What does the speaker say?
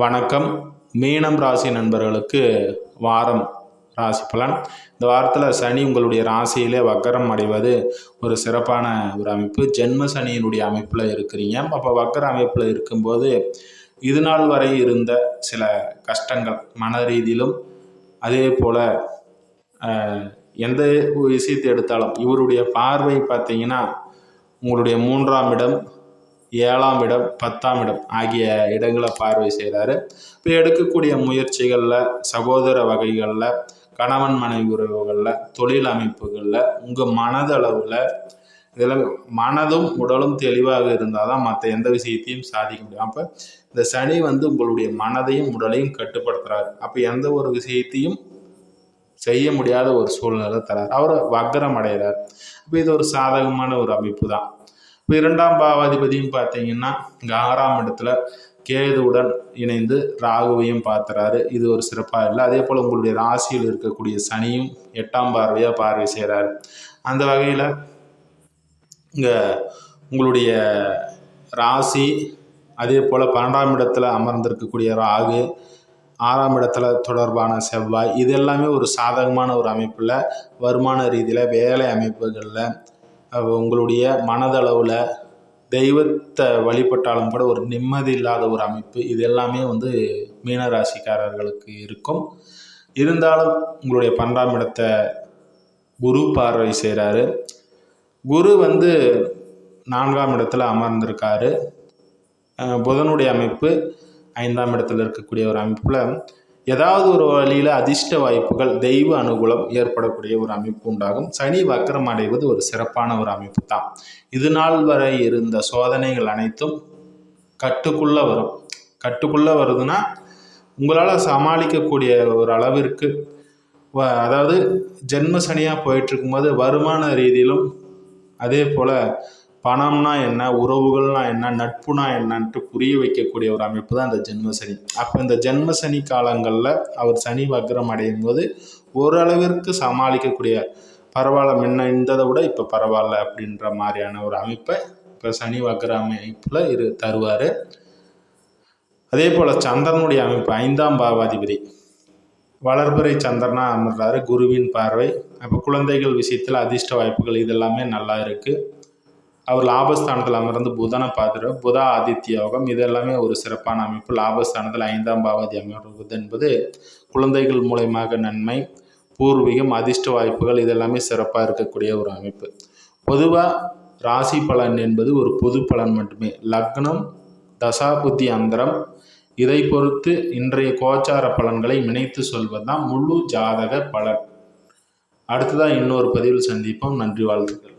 வணக்கம். மீனம் ராசி நண்பர்களுக்கு வாரம் ராசி பலன். இந்த வாரத்தில் சனி உங்களுடைய ராசியிலே வக்கரம் அடைவது ஒரு சிறப்பான ஒரு அமைப்பு. ஜென்ம சனியினுடைய அமைப்பில் இருக்கிறீங்க. அப்போ வக்கர அமைப்பில் இருக்கும்போது இது நாள் வரை இருந்த சில கஷ்டங்கள் மன ரீதியிலும் அதே போல் எந்த ஒரு விஷயத்தை எடுத்தாலும் இவருடைய பார்வை பார்த்தீங்கன்னா உங்களுடைய மூன்றாம் இடம் ஏழாம் இடம் பத்தாம் இடம் ஆகிய இடங்களை பார்வை செய்கிறாரு இப்போ எடுக்கக்கூடிய முயற்சிகளில் சகோதர வகைகளில் கணவன் மனைவி உறவுகளில் தொழில் அமைப்புகளில் உங்கள் மனதளவில் இதில் மனதும் உடலும் தெளிவாக இருந்தால் தான் மற்ற எந்த விஷயத்தையும் சாதிக்க முடியும். அப்போ இந்த சனி வந்து உங்களுடைய மனதையும் உடலையும் கட்டுப்படுத்துகிறாரு அப்போ எந்த ஒரு விஷயத்தையும் செய்ய முடியாத ஒரு சூழ்நிலை தரார். அவர் வக்கரம் அடைகிறார். அப்போ இது ஒரு சாதகமான ஒரு அமைப்பு தான் இப்போ இரண்டாம் பாவாதிபதியும் பார்த்தீங்கன்னா இங்கே ஆறாம் இடத்துல கேதுவுடன் இணைந்து ராகுவையும் பார்த்துறாரு இது ஒரு சிறப்பாக இல்லை. அதே போல் உங்களுடைய ராசியில் இருக்கக்கூடிய சனியும் எட்டாம் பார்வையாக பார்வை செய்கிறாரு அந்த வகையில் இங்கே உங்களுடைய ராசி அதே போல் பன்னெண்டாம் இடத்துல அமர்ந்திருக்கக்கூடிய ராகு ஆறாம் இடத்துல தொடர்பான செவ்வாய் இது எல்லாமே ஒரு சாதகமான ஒரு அமைப்பில் வருமான ரீதியில் வேலை அமைப்புகளில் உங்களுடைய மனதளவில் தெய்வத்தை வழிபட்டாலும் கூட ஒரு நிம்மதி இல்லாத ஒரு அமைப்பு. இது எல்லாமே வந்து மீனராசிக்காரர்களுக்கு இருக்கும். இருந்தாலும் உங்களுடைய பன்னெண்டாம் இடத்தை குரு பார்வை செய்கிறாரு குரு வந்து நான்காம் இடத்துல அமர்ந்திருக்காரு. புதனுடைய அமைப்பு ஐந்தாம் இடத்துல இருக்கக்கூடிய ஒரு அமைப்பில் ஏதாவது ஒரு வழியில் அதிர்ஷ்ட வாய்ப்புகள் தெய்வ அனுகூலம் ஏற்படக்கூடிய ஒரு அமைப்பு உண்டாகும். சனி வக்கரம் அடைவது ஒரு சிறப்பான ஒரு அமைப்பு தான். இது நாள் வரை இருந்த சோதனைகள் அனைத்தும் கட்டுக்குள்ளே வரும். கட்டுக்குள்ளே வருதுன்னா உங்களால் சமாளிக்கக்கூடிய ஒரு அளவிற்கு அதாவது ஜென்ம சனியாக போயிட்டுருக்கும்போது வருமான ரீதியிலும் அதே போல் பணம்னா என்ன உறவுகள்னா என்ன நட்புனா என்னன்ட்டு புரிய வைக்கக்கூடிய ஒரு அமைப்பு தான் இந்த ஜென்ம சனி. அப்போ இந்த ஜென்ம சனி காலங்களில் அவர் சனி வக்ரம் அடையும் போது ஓரளவிற்கு சமாளிக்கக்கூடிய பரவாயில்ல முன்ன இருந்ததை விட இப்போ பரவாயில்ல அப்படின்ற மாதிரியான ஒரு அமைப்பை இப்போ சனி வக்ர அமைப்பில் இரு தருவார். அதே போல் சந்திரனுடைய அமைப்பு ஐந்தாம் பாவாதிபதி. வளர்பிறை சந்திரனா அமர்றாரு குருவின் பார்வை. அப்போ குழந்தைகள் விஷயத்தில் அதிர்ஷ்ட வாய்ப்புகள் இதெல்லாமே நல்லா இருக்குது அவர் லாபஸ்தானத்தில் அமர்ந்து புதனை பார்த்துரு புதா ஆதித்ய யோகம் இது எல்லாமே ஒரு சிறப்பான அமைப்பு. லாபஸ்தானத்தில் ஐந்தாம் பாவதி அமர்வது என்பது குழந்தைகள் மூலயமாக நன்மை பூர்வீகம் அதிர்ஷ்ட வாய்ப்புகள் இதெல்லாமே சிறப்பாக இருக்கக்கூடிய ஒரு அமைப்பு. பொதுவாக ராசி பலன் என்பது ஒரு பொது பலன் மட்டுமே. லக்னம் தசாபுத்தி அந்தரம் இதை பொறுத்து இன்றைய கோச்சார பலன்களை இணைத்து சொல்வது தான் முழு ஜாதக பலன். அடுத்ததாக இன்னொரு பதிவில் சந்திப்போம். நன்றி வாழ்த்துக்கள்.